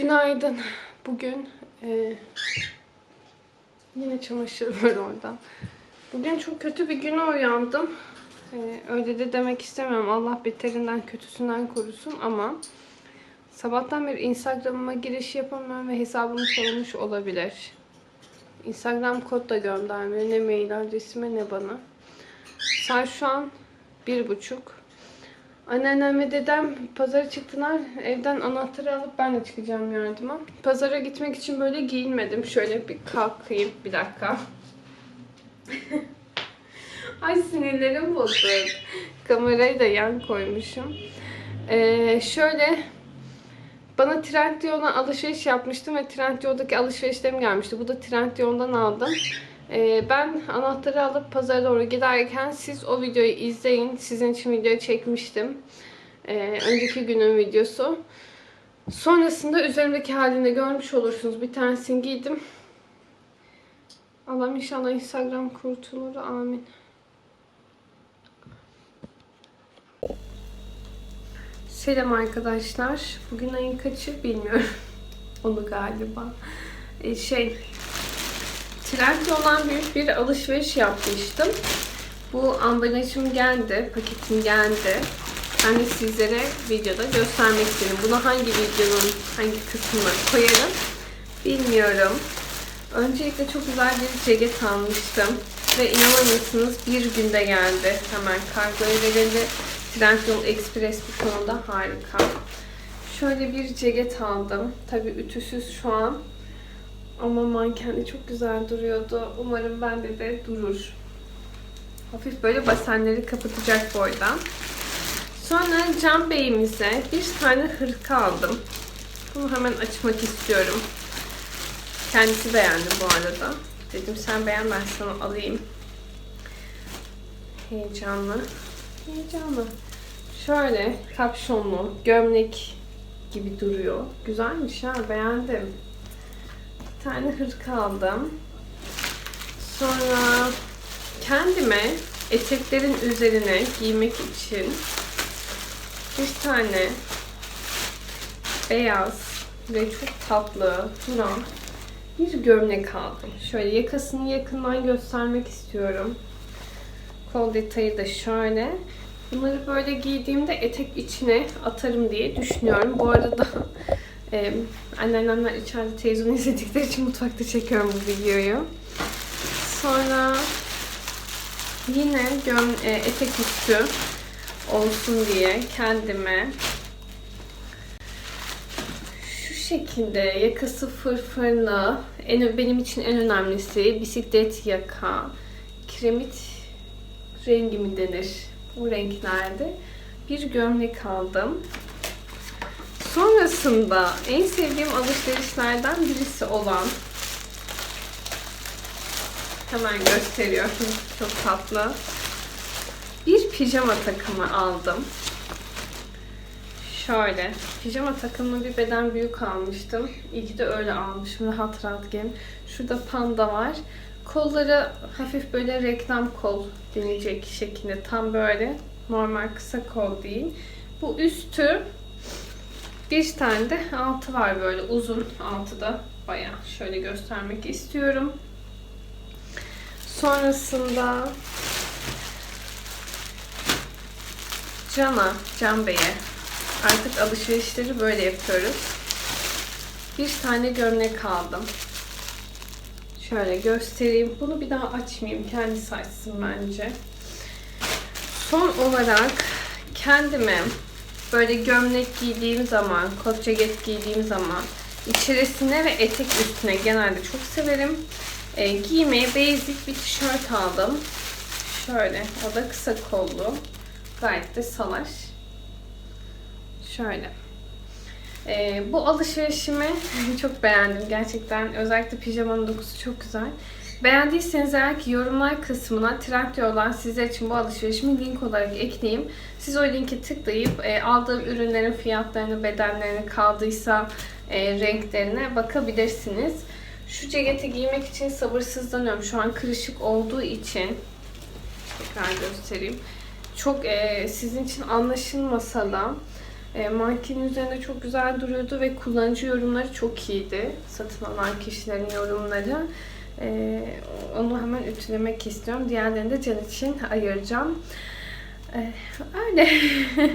Günaydın. Bugün e, yine çamaşır var orada. Bugün çok kötü bir güne uyandım. E, öyle de demek istemiyorum. Allah beterinden kötüsünden korusun ama sabahtan beri Instagram'ıma giriş yapamıyorum ve hesabım çalınmış olabilir. Instagram kod da göndermiyor. Ne mail adresime ne bana. Saat şu an bir buçuk. Anneannem ve dedem pazara çıktılar. Evden anahtarı alıp ben de çıkacağım yardıma. Pazara gitmek için böyle giyinmedim. Şöyle bir kalkayım. Bir dakika. Ay sinirlerim bozuk. Kamerayı da yan koymuşum. Ee, şöyle bana Trendyol'dan alışveriş yapmıştım ve Trendyol'daki alışverişlerim gelmişti. Bu da Trendyol'dan aldım. Ee, ben anahtarı alıp pazara doğru giderken siz o videoyu izleyin. Sizin için video çekmiştim. Ee, önceki günün videosu. Sonrasında üzerimdeki halini görmüş olursunuz. Bir tanesini giydim. Allah'ım inşallah Instagram kurtulur. Amin. Selam arkadaşlar. Bugün ayın kaçı bilmiyorum. Onu galiba. Ee, şey, Trendyol'dan büyük bir alışveriş yapmıştım. Bu ambalajım geldi, paketim geldi. Ben de sizlere videoda göstermek istedim. Bunu hangi videonun hangi kısmına koyarım bilmiyorum. Öncelikle çok güzel bir ceket almıştım. Ve inanamıyorsunuz bir günde geldi. Hemen kargoya verildi. Trendyol Express bu konuda harika. Şöyle bir ceket aldım. Tabii ütüsüz şu an. Ama mankende çok güzel duruyordu. Umarım bende de durur. Hafif böyle basenleri kapatacak boyda. Sonra Can Bey'imize bir tane hırka aldım. Bunu hemen açmak istiyorum. Kendisi beğendi bu arada. Dedim sen beğen ben sana alayım. Heyecanlı. Heyecanlı. Şöyle kapşonlu, gömlek gibi duruyor. Güzelmiş ha beğendim. Bir tane hırka aldım. Sonra kendime eteklerin üzerine giymek için bir tane beyaz ve çok tatlı duran bir gömlek aldım. Şöyle yakasını yakından göstermek istiyorum. Kol detayı da şöyle. Bunları böyle giydiğimde etek içine atarım diye düşünüyorum. Bu arada e, anneannemler içeride televizyon izledikleri için mutfakta çekiyorum bu videoyu. Sonra yine göm e, etek üstü olsun diye kendime şu şekilde yakası fırfırlı en, benim için en önemlisi bisiklet yaka kiremit rengi mi denir bu renklerde bir gömlek aldım. Sonrasında en sevdiğim alışverişlerden birisi olan hemen gösteriyorum. Çok tatlı. Bir pijama takımı aldım. Şöyle. Pijama takımı bir beden büyük almıştım. İyi ki de öyle almışım. Rahat rahat giyin. Şurada panda var. Kolları hafif böyle reklam kol denecek şekilde. Tam böyle normal kısa kol değil. Bu üstü bir tane de altı var böyle uzun. Altı da bayağı şöyle göstermek istiyorum. Sonrasında Can'a, Can Bey'e artık alışverişleri böyle yapıyoruz. Bir tane gömlek aldım. Şöyle göstereyim. Bunu bir daha açmayayım. Kendisi açsın bence. Son olarak kendime böyle gömlek giydiğim zaman, kot ceket giydiğim zaman içerisine ve etek üstüne genelde çok severim. E, giymeye basic bir tişört aldım. Şöyle. O da kısa kollu. Gayet de salaş. Şöyle. E, bu alışverişimi çok beğendim gerçekten. Özellikle pijamanın dokusu çok güzel. Beğendiyseniz eğer ki yorumlar kısmına Trendyol'dan sizler için bu alışverişimi link olarak ekleyeyim. Siz o linki tıklayıp e, aldığım ürünlerin fiyatlarını, bedenlerini, kaldıysa e, renklerine bakabilirsiniz. Şu ceketi giymek için sabırsızlanıyorum. Şu an kırışık olduğu için tekrar göstereyim. Çok e, sizin için anlaşılmasa da E, mankenin üzerinde çok güzel duruyordu ve kullanıcı yorumları çok iyiydi. Satın alan kişilerin yorumları. E, onu hemen ütülemek istiyorum. Diğerlerini de Can için ayıracağım. E, öyle.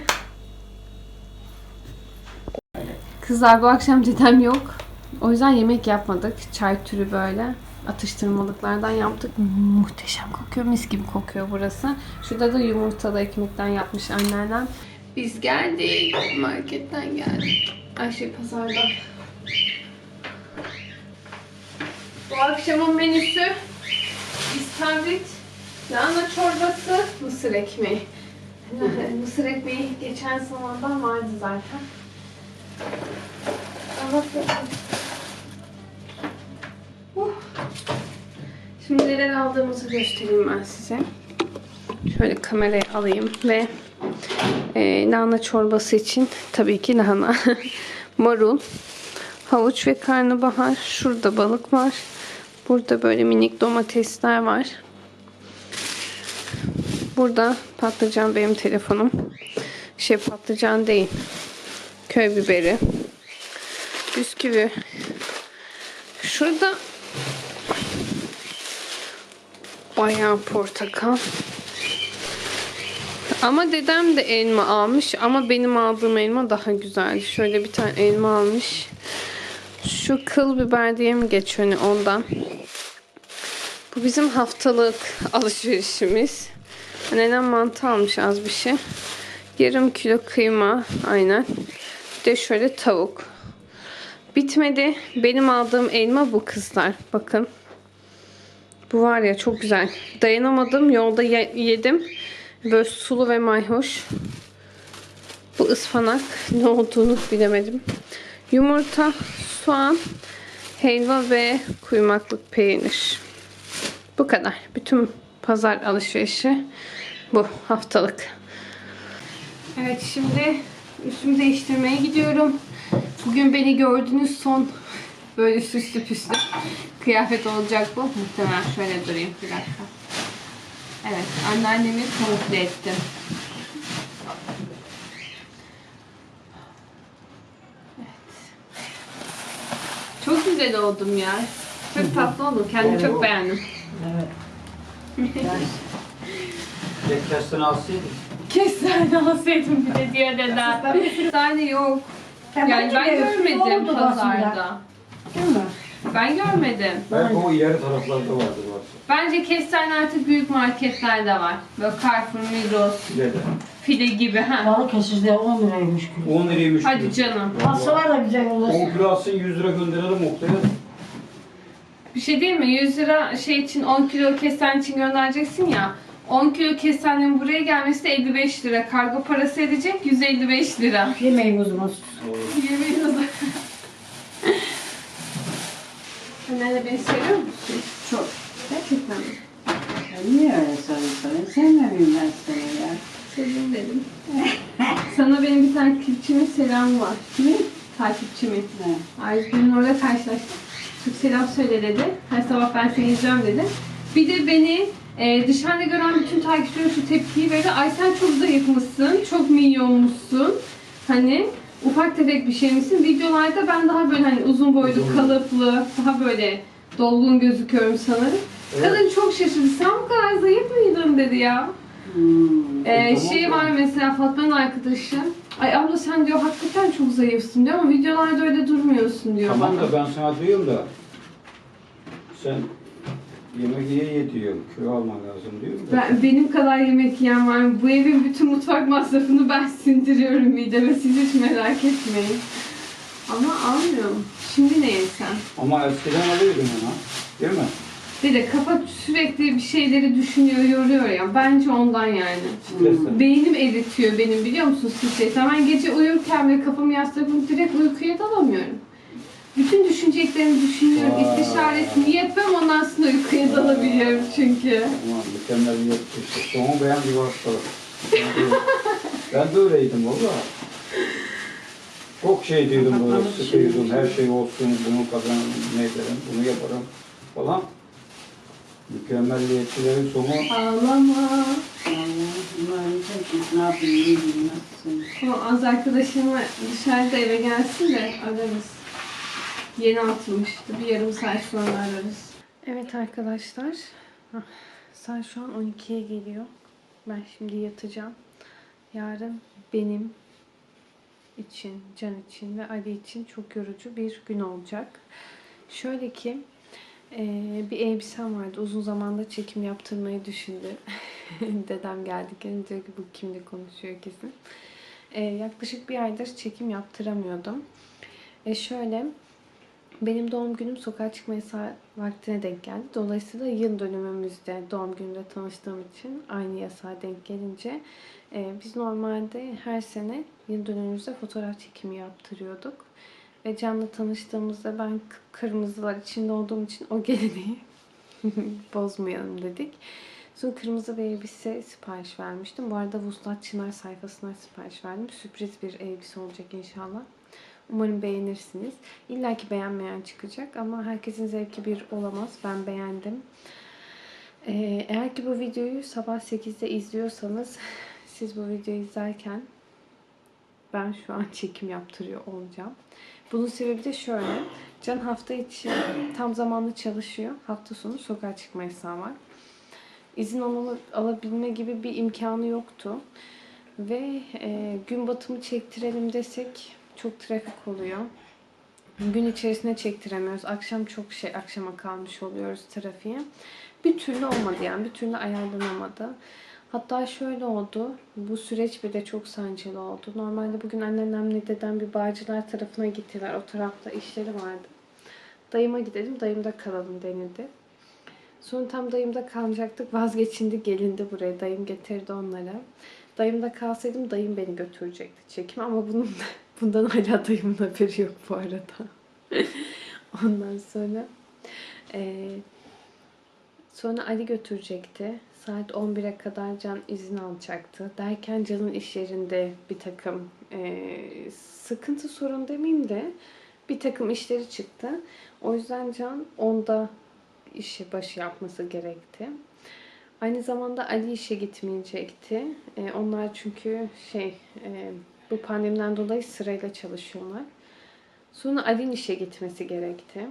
Kızlar bu akşam dedem yok. O yüzden yemek yapmadık. Çay türü böyle atıştırmalıklardan yaptık. Muhteşem kokuyor. Mis gibi kokuyor burası. Şurada da yumurtalı ekmekten yapmış anneannem. Biz geldik. Marketten geldik. Ay şey pazardan. Bu akşamın menüsü istavrit, lahana çorbası, mısır ekmeği. mısır ekmeği geçen zamandan vardı zaten. Ama Uh. Şimdi neler aldığımızı göstereyim ben size. Şöyle kamerayı alayım ve e, lahana çorbası için tabii ki lahana, marul, havuç ve karnabahar. Şurada balık var. Burada böyle minik domatesler var. Burada patlıcan benim telefonum. Şey patlıcan değil. Köy biberi. Bisküvi. Şurada bayağı portakal. Ama dedem de elma almış ama benim aldığım elma daha güzeldi. Şöyle bir tane elma almış. Şu kıl biber diye mi geçiyor hani ondan. Bizim haftalık alışverişimiz. Nenem mantı almış az bir şey. Yarım kilo kıyma aynen. Bir de şöyle tavuk. Bitmedi. Benim aldığım elma bu kızlar. Bakın. Bu var ya çok güzel. Dayanamadım. Yolda ye- yedim. Böyle sulu ve mayhoş. Bu ıspanak. Ne olduğunu bilemedim. Yumurta, soğan, helva ve kuymaklık peynir. Bu kadar. Bütün pazar alışverişi bu haftalık. Evet şimdi üstümü değiştirmeye gidiyorum. Bugün beni gördüğünüz son böyle süslü püslü kıyafet olacak bu. Muhtemelen şöyle durayım bir dakika. Evet anneannemi kamufle ettim. Evet. Çok güzel oldum ya. Çok tatlı oldum. Kendimi çok beğendim. Evet. Kestane alsaydık. Kestane alsaydım bir de diye dedem. Kestane yok. Yani ben görmedim pazarda. Değil mi? Ben görmedim. Belki o ileri taraflarda vardır varsa. Bence kestane artık büyük marketlerde var. Böyle Carrefour, Migros, Filede. Fide gibi. Ha. Balıkesir'de 10 liraymış kilo. 10 liraymış. Hadi canım. Alsalar da güzel olur. 10 kilo alsın 100 lira gönderelim Oktay'a. Bir şey değil mi? 100 lira şey için 10 kilo kestane için göndereceksin ya. 10 kilo kestanenin buraya gelmesi de 55 lira. Kargo parası edecek 155 lira. Yemeğim o zaman. Yemeğin o zaman. Anneanne beni seviyor musun? Çok. Gerçekten mi? Ya niye öyle soruyorsun? Sevmemeyim ben seni ya. Sevdim dedim. Sana benim bir tane takipçimin selamı var. Kimin? Takipçimin. Ne? Ayrıca orada karşılaştık. Selam söyle dedi. Her sabah ben seni izliyorum dedi. Bir de beni e, dışarıda gören bütün takipçiler şu tepkiyi verdi. Ay sen çok zayıfmışsın, çok milyonmuşsun. Hani ufak tefek bir şey misin? Videolarda ben daha böyle hani uzun boylu, kalıplı, daha böyle dolgun gözüküyorum sanırım. Kadın çok şaşırdı. Sen bu kadar zayıf mıydın dedi ya. Hmm. Ee, Tamam şey var mesela Fatma'nın arkadaşı. Ay abla sen diyor hakikaten çok zayıfsın diyor ama videolarda öyle durmuyorsun diyor Tamam bana. da ben sana diyorum da sen yemek ye ye diyorum. Kilo alman lazım diyorum da. Ben, benim kadar yemek yiyen var mı? Bu evin bütün mutfak masrafını ben sindiriyorum mideme. Siz hiç merak etmeyin. Ama almıyorum. Şimdi ne yesem? Ama eskiden alıyordun ona. Değil mi? Dede kafa sürekli bir şeyleri düşünüyor, yoruyor ya. Bence ondan yani. Stresten. Beynim eritiyor benim biliyor musun stresten. Ben gece uyurken ve kafamı yaslayıp direkt uykuya dalamıyorum. Bütün düşüneceklerimi düşünüyorum, Vay. istişaresini yapıyorum ondan sonra uykuya dalabiliyorum çünkü. Aman mükemmel bir yapı işte. Sonu beğen bir hastalık. Ben de- Ben de öyleydim valla. Çok şey diyordum böyle, sıkıyordum, her şey olsun, bunu kazanırım, ne ederim, bunu yaparım falan. Mükemmelliyetçilerin sonu Ağlama. Ne yapayım, nasıl? O az arkadaşımla dışarıda eve gelsin de ararız. Yeni atılmıştı. Bir yarım saat sonra ararız. Evet arkadaşlar. Hah, Saat şu an 12'ye geliyor. Ben şimdi yatacağım. Yarın benim için, Can için ve Ali için çok yorucu bir gün olacak. Şöyle ki eee, bir elbisem vardı. Uzun zamandır çekim yaptırmayı düşündü. Dedem geldikken diyor ki bu kimle konuşuyor kesin. Eee, yaklaşık bir aydır çekim yaptıramıyordum. E şöyle benim doğum günüm sokağa çıkma yasağı vaktine denk geldi. Dolayısıyla yıl dönümümüzde doğum günümde tanıştığım için aynı yasağa denk gelince e, biz normalde her sene yıl dönümümüzde fotoğraf çekimi yaptırıyorduk. Ve Can'la tanıştığımızda ben kırmızılar içinde olduğum için o geleneği bozmayalım dedik. Sonra kırmızı bir elbise sipariş vermiştim. Bu arada Vuslat Çınar sayfasına sipariş verdim. Sürpriz bir elbise olacak inşallah. Umarım beğenirsiniz. İlla ki beğenmeyen çıkacak ama herkesin zevki bir olamaz. Ben beğendim. Ee, eğer ki bu videoyu sabah 8'de izliyorsanız siz bu videoyu izlerken ben şu an çekim yaptırıyor olacağım. Bunun sebebi de şöyle. Can hafta içi tam zamanlı çalışıyor. Hafta sonu sokağa çıkma yasağı var. İzin alabilme gibi bir imkanı yoktu. Ve e, gün batımı çektirelim desek çok trafik oluyor. Gün içerisinde çektiremiyoruz. Akşam çok şey akşama kalmış oluyoruz trafiğe. Bir türlü olmadı yani. Bir türlü ayarlanamadı. Hatta şöyle oldu. Bu süreç bir de çok sancılı oldu. Normalde bugün anneannemle dedem bir Bağcılar tarafına gittiler. O tarafta işleri vardı. Dayıma gidelim, dayımda kalalım denildi. Sonra tam dayımda kalacaktık. Vazgeçindi, gelindi buraya. Dayım getirdi onları. Dayımda kalsaydım dayım beni götürecekti çekim ama bunun bundan hala dayımın haberi yok bu arada. Ondan sonra eee, sonra Ali götürecekti. Saat 11'e kadar Can izin alacaktı. Derken Can'ın iş yerinde bir takım eee, sıkıntı sorun demeyeyim de bir takım işleri çıktı. O yüzden Can onda işi başı yapması gerekti. Aynı zamanda Ali işe gitmeyecekti. Ee, onlar çünkü şey e, bu pandemiden dolayı sırayla çalışıyorlar. Sonra Ali'nin işe gitmesi gerekti.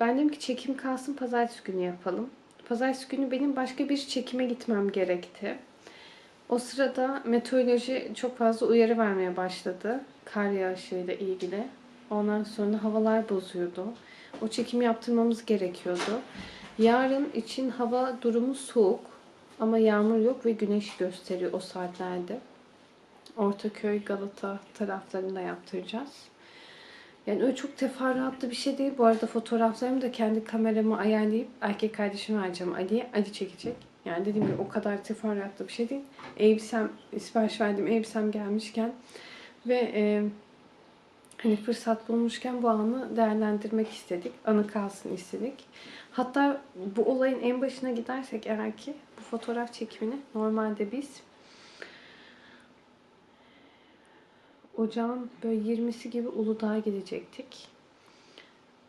Ben dedim ki çekim kalsın pazartesi günü yapalım. Pazartesi günü benim başka bir çekime gitmem gerekti. O sırada meteoroloji çok fazla uyarı vermeye başladı. Kar yağışıyla ilgili. Ondan sonra havalar bozuyordu. O çekimi yaptırmamız gerekiyordu. Yarın için hava durumu soğuk ama yağmur yok ve güneş gösteriyor o saatlerde. Ortaköy, Galata taraflarında yaptıracağız. Yani öyle çok teferruatlı bir şey değil. Bu arada fotoğraflarımı da kendi kameramı ayarlayıp erkek kardeşime vereceğim Ali'ye. Ali çekecek. Yani dediğim gibi o kadar teferruatlı bir şey değil. Elbisem, sipariş verdiğim elbisem gelmişken ve e, hani fırsat bulmuşken bu anı değerlendirmek istedik. Anı kalsın istedik. Hatta bu olayın en başına gidersek eğer ki bu fotoğraf çekimini normalde biz ocağın böyle 20'si gibi Uludağ'a gidecektik.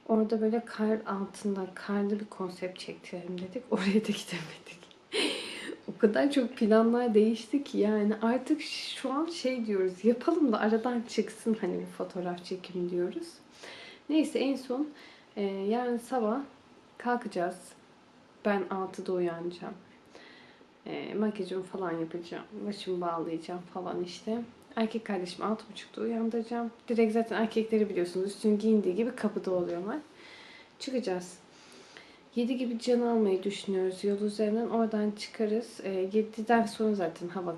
Orada böyle kar altında karlı bir konsept çektirelim dedik. Oraya da gidemedik. o kadar çok planlar değişti ki yani artık şu an şey diyoruz yapalım da aradan çıksın hani bir fotoğraf çekimi diyoruz. Neyse en son e, yarın sabah kalkacağız. Ben 6'da uyanacağım. E, makyajımı falan yapacağım. Başımı bağlayacağım falan işte. Erkek kardeşimi 6.30'da uyandıracağım. Direkt zaten erkekleri biliyorsunuz. Üstünü giyindiği gibi kapıda oluyorlar. Çıkacağız. 7 gibi can almayı düşünüyoruz yol üzerinden. Oradan çıkarız. E, 7'den sonra zaten hava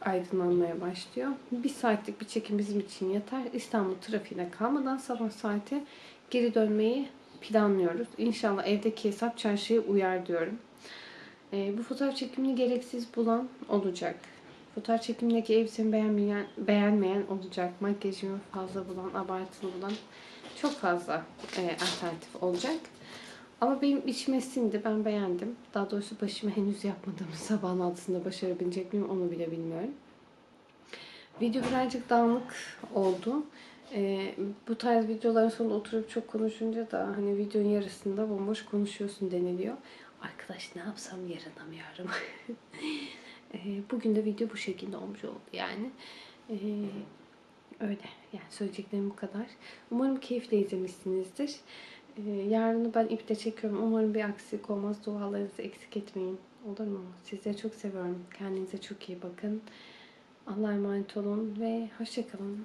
aydınlanmaya başlıyor. Bir saatlik bir çekim bizim için yeter. İstanbul trafiğine kalmadan sabah saate geri dönmeyi planlıyoruz. İnşallah evdeki hesap çarşıya uyar diyorum. Ee, bu fotoğraf çekimini gereksiz bulan olacak. Fotoğraf çekimindeki elbisemi beğenmeyen, beğenmeyen olacak. Makyajımı fazla bulan, abartılı bulan çok fazla e, alternatif olacak. Ama benim içime sindi. Ben beğendim. Daha doğrusu başıma henüz yapmadığım sabahın altısında başarabilecek miyim onu bile bilmiyorum. Video birazcık dağınık oldu. Ee, bu tarz videoların sonunda oturup çok konuşunca da hani videonun yarısında bomboş konuşuyorsun deniliyor. Arkadaş ne yapsam yaranamıyorum. Ee, bugün de video bu şekilde olmuş oldu yani. Ee, öyle. Yani söyleyeceklerim bu kadar. Umarım keyifle izlemişsinizdir. Ee, yarını ben ipte çekiyorum. Umarım bir aksilik olmaz. Dualarınızı eksik etmeyin. Olur mu? Sizleri çok seviyorum. Kendinize çok iyi bakın. Allah'a emanet olun ve hoşçakalın.